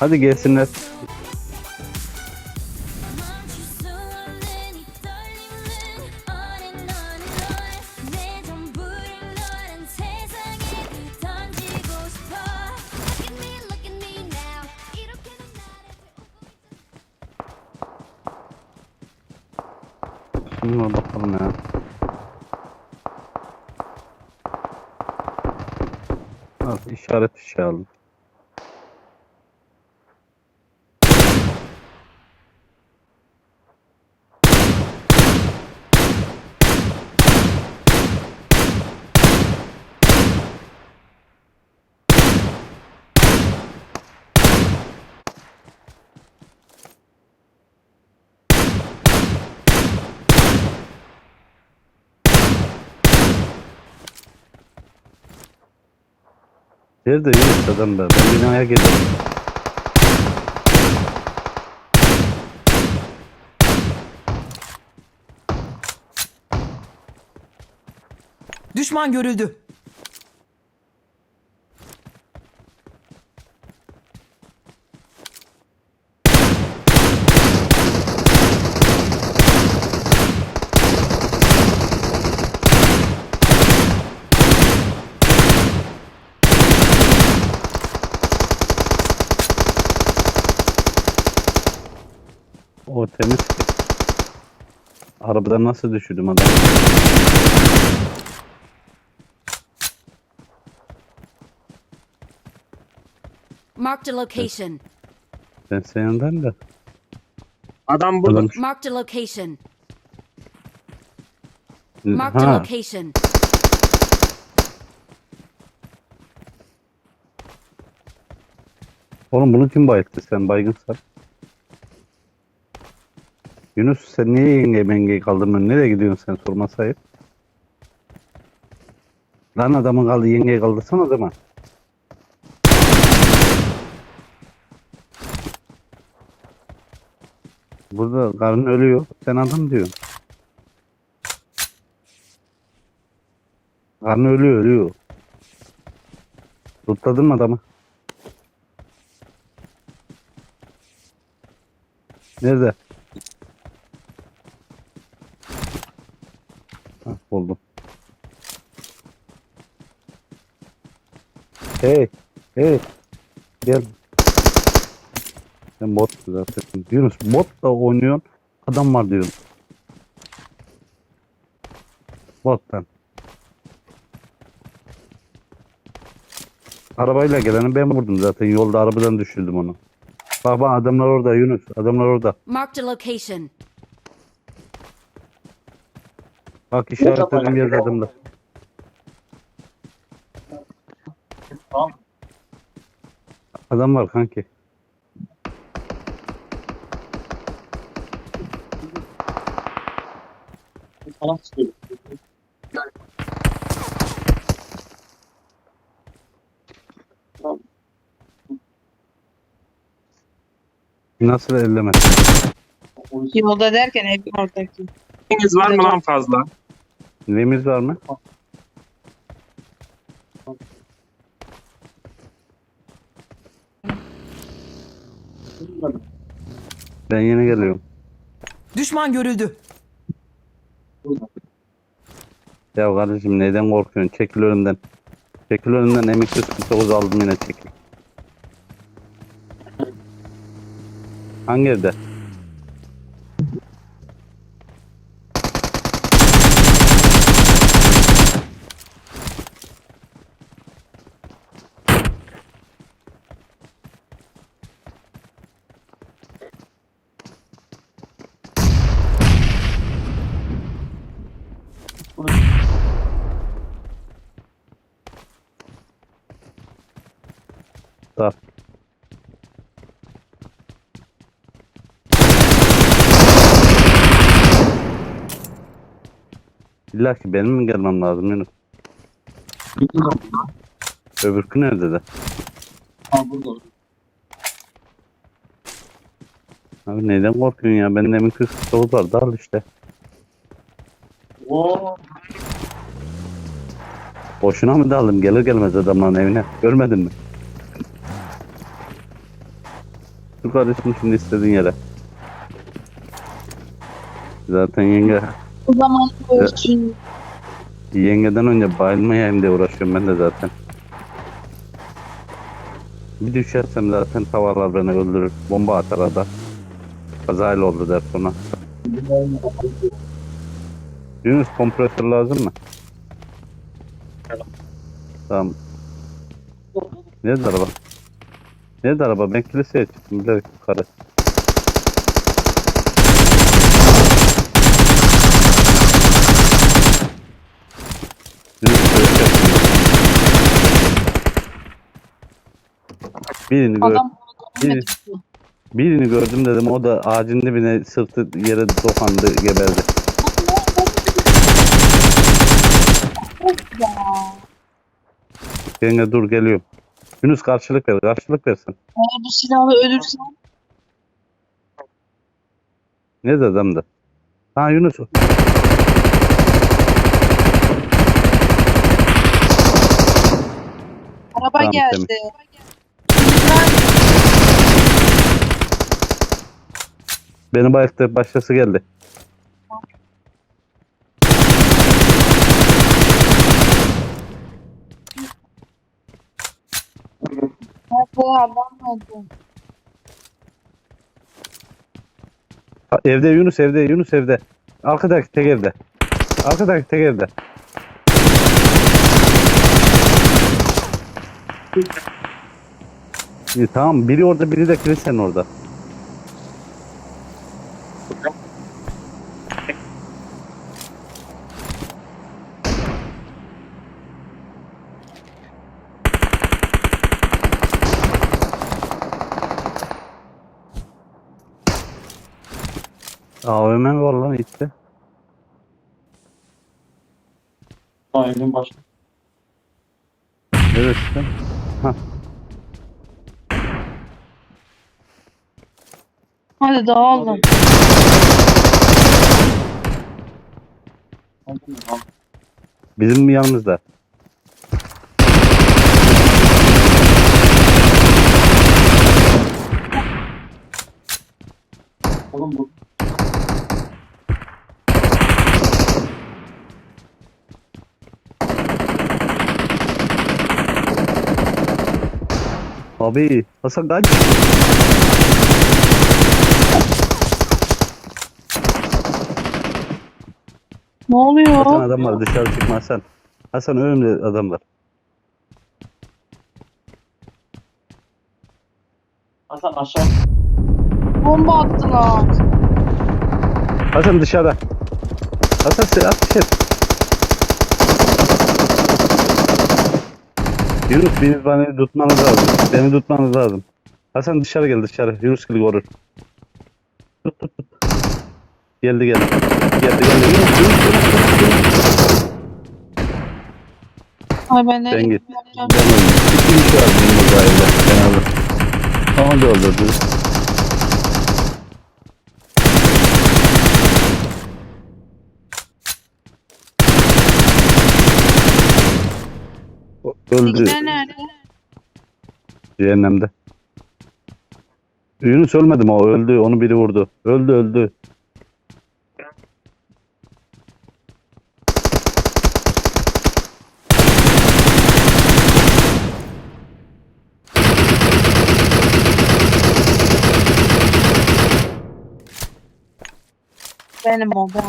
Hadi gelsinler. Nerede Yunus adam be? Ben binaya gidiyorum. Düşman görüldü. O temiz ki. Arabadan nasıl düşürdüm adam? Marked a location. Ben senin yanındayım da. Adam burada. Adam Marked a location. Marked a ha, location. oğlum bunu kim bayılttı sen baygınsan? Yunus sen niye yenge mengeyi kaldırmıyorsun? Nereye gidiyorsun sen sorma sahip? Lan adamın kaldı yengeyi kaldırsana o zaman. Burada karın ölüyor. Sen adam diyorsun. Karın ölüyor ölüyor. Tutladın mı adamı? Nerede? Hah, buldum. Hey, hey. Gel. Sen bot zaten. Yunus bot da oynuyorsun. Adam var diyorsun. Bottan. Arabayla geleni ben vurdum zaten. Yolda arabadan düşürdüm onu. Bak bak adamlar orada Yunus. Adamlar orada. Marked a location. Bak işaretledim yaz adamlar. Adam var kanki. Falan çıkıyor. Nasıl elleme? Yolda derken evin oradaki. Deniz var mı lan fazla? Neyimiz var mı? Ben yeni geliyorum. Düşman görüldü. Ya kardeşim neden korkuyorsun? Çekil önümden. Çekil önümden M249 aldım yine çekil. Hangi evde? Sağ. İlla ki benim mi gelmem lazım Yunus? Öbürkü nerede de? Ha burada. Abi neyden korkuyorsun ya? Benim demin 49 vardı al işte. Oo. Boşuna mı daldım? Gelir gelmez adamların evine. Görmedin mi? Dur kardeşim şimdi istediğin yere. Zaten yenge O zaman ölçün. yengeden önce bayılmayayım diye uğraşıyorum ben de zaten. Bir düşersem zaten tavalar beni öldürür. Bomba atar ada. Kazayla oldu der sonra. Yunus kompresör lazım mı? Tamam. Nerede araba? Nerede araba? Ben kiliseye çıktım. Bilerek yukarı. Birini gör, Adam Bir- birini gördüm dedim. O da ağacın dibine sırtı yere dokandı, geberdi. Yenge dur geliyorum. Yunus karşılık ver, karşılık versin. Eğer bu silahla ölürsen Ne dedi adam da? Ha Yunus. araba Tamam, geldi. Beni bayılttı, başkası geldi. Nerede adam nerede? Ha, Evde Yunus evde, Yunus evde. Arkadaki tek evde. Arkadaki tek evde. İyi, tamam biri orada biri de kilisenin orada. AVM mi var lan işte? Aynen başka. Neresi? Hadi dağılın. Bizim yanımızda. Abi Hasan kaç. Ne oluyor? Hasan adam var dışarı çıkma Hasan. Hasan önümde adam var. Hasan aşağı. Bomba attılar. Hasan dışarıda. Hasan sen ateş Yunus beni bana tutmanız lazım. Beni tutmanız lazım. Hasan dışarı gel dışarı. Yunus gibi korur. Tut tut tut. Geldi geldi. Geldi geldi. Yunus Yunus Yunus. Yunus. Ay ben Sen git. Ben öldüm. İki kişi var benim burada evde. Ben aldım. Onu da öldürdü. Öldü. Bizimkiler nerede? Cehennemde. Yunus ölmedi mi o? Öldü. Onu biri vurdu. Öldü öldü. Benim o ben.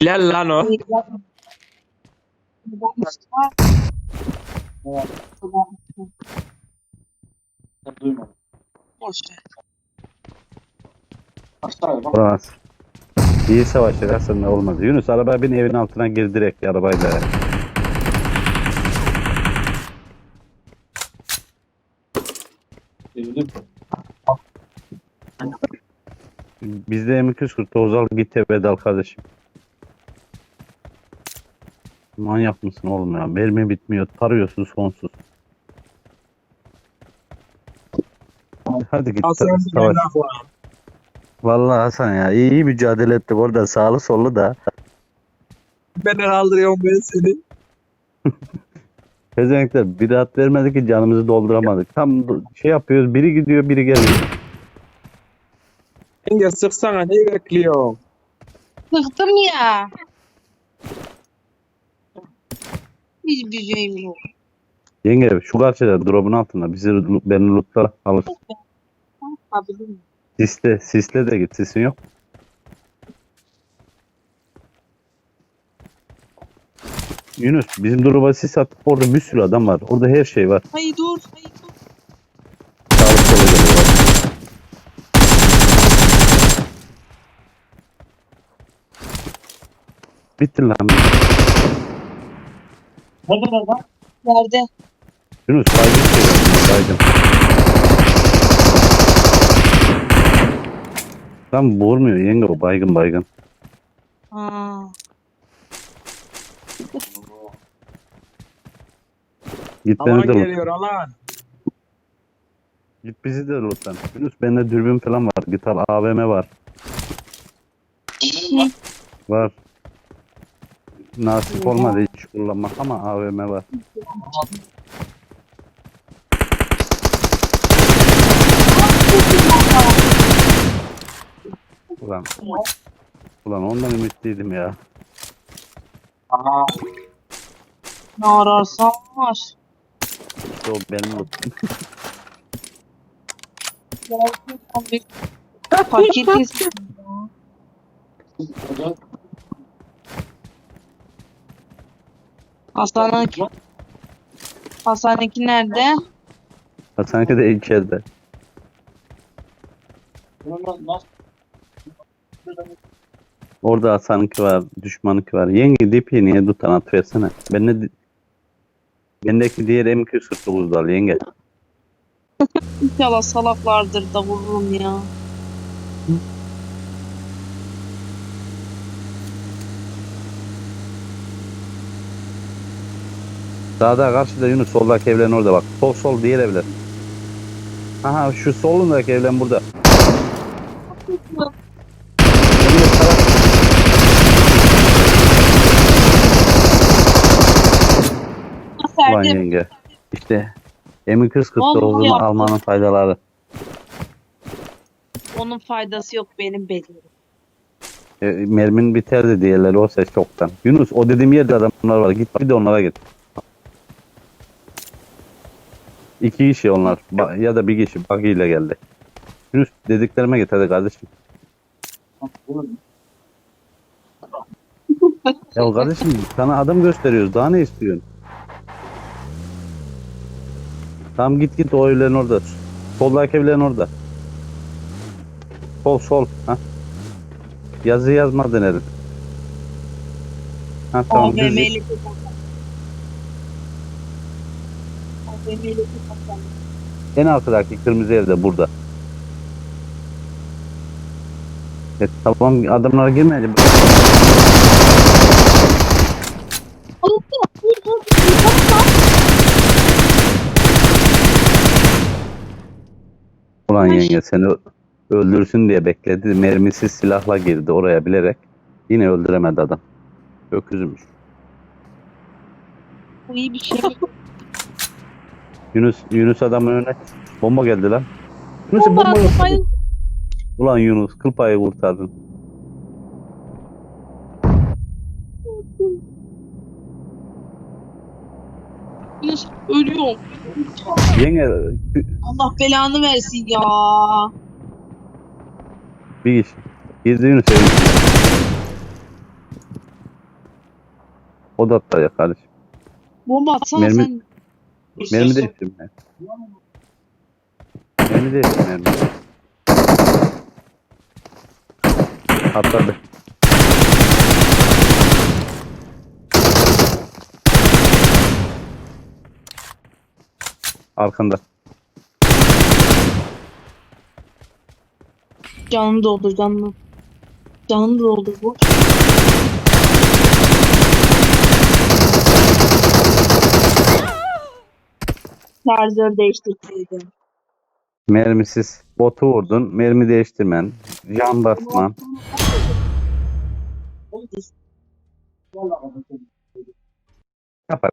Bilal lan o. Ben duymadım. Boş ver. Bak. Olmaz. İyi savaş edersen de olmaz. Yunus arabaya bin evin altına gir direkt arabayla. Evli. Bizde M240 Tozal git eve dal kardeşim. Manyak mısın oğlum ya? Mermi bitmiyor. Tarıyorsun sonsuz. Hadi git Hasan savaş. Vallahi Hasan ya iyi, iyi mücadele ettik orada sağlı sollu da. Ben kaldırıyorum ben seni. Pezevenkler bir rahat vermedi ki canımızı dolduramadık. Tam şey yapıyoruz biri gidiyor biri geliyor. Yenge sıksana neyi bekliyor? Sıktım ya. Hiçbir şeyim yok. Yenge şu karşıda drop'un altında bizi beni lootla alır. Yapabilir miyim? Sisle, sisle de git sisin yok. Yunus bizim drop'a sis attık orada bir sürü adam var. Orada her şey var. Hayır dur. Hayır dur. Sağlık sola. Bitti lan. Nerede lan? Nerede? Yunus baygın şey. Baygın. Lan vurmuyor yenge o baygın baygın. Ha. Git Alan beni de loot. geliyor alan. Git bizi de lootlan. Yunus bende dürbün falan var. Git al AVM var. Var. Nasip olmadı hiç kullanmak ama AVM var. Ulan. Ulan ondan ümitliydim ya. Aa, Ne ararsan var. İşte o benim lootum. Paket istedim. Hocam. Hastanınki. Hastanınki nerede? Hastanede de içeride. Orada Hasan'ınki var, düşmanınki var. Yenge DP'yi niye tutan at versene. Ben de Bendeki diğer M249 dal yenge. İnşallah salaklardır da vururum ya. Sağda karşıda Yunus soldaki evlerin orada bak. Sol sol diğer evler. Aha şu solundaki evlen burada. Ulan yenge. İşte M249'un Vallahi yaptım. almanın faydaları. Onun faydası yok benim bedenim. E, mermin biterdi diğerleri o ses çoktan. Yunus o dediğim yerde adamlar var. Git bir de onlara git. İki kişi onlar. Ba- ya da bir kişi buggy ile geldi. Yunus dediklerime git hadi kardeşim. Ya kardeşim sana adam gösteriyoruz. Daha ne istiyorsun? Tamam git git o evlerin orada. Soldaki evlerin orada. Sol sol. Ha. Yazı yazmadın herif. Ha tamam düz git. AVM'li bir bakalım. AVM'li bir bakalım. En arkadaki kırmızı evde burada. E, tamam adamlara girmeyeceğim. Ulan yenge seni öldürsün diye bekledi. Mermisiz silahla girdi oraya bilerek. Yine öldüremedi adam. Öküzmüş. Bu iyi bir şey. Yunus Yunus adamın önüne bomba geldi lan. Yunus Bomba bomba. Ulan Yunus kıl payı kurtardın. Yunus ölüyorum. Yenge Allah belanı versin ya. bir kişi. Girdi Yunus evin içine. O da atlayacak kardeşim. Bomba atsana Mermi- sen. Mermi değiştirme. Mermi değiştir mermi. Atladı. Arkanda. Canını doldur canını. Canını doldur bu. Şarjör değiştirdim. Mermisiz botu vurdun. Mermi değiştirmen. Can basman. Yapar.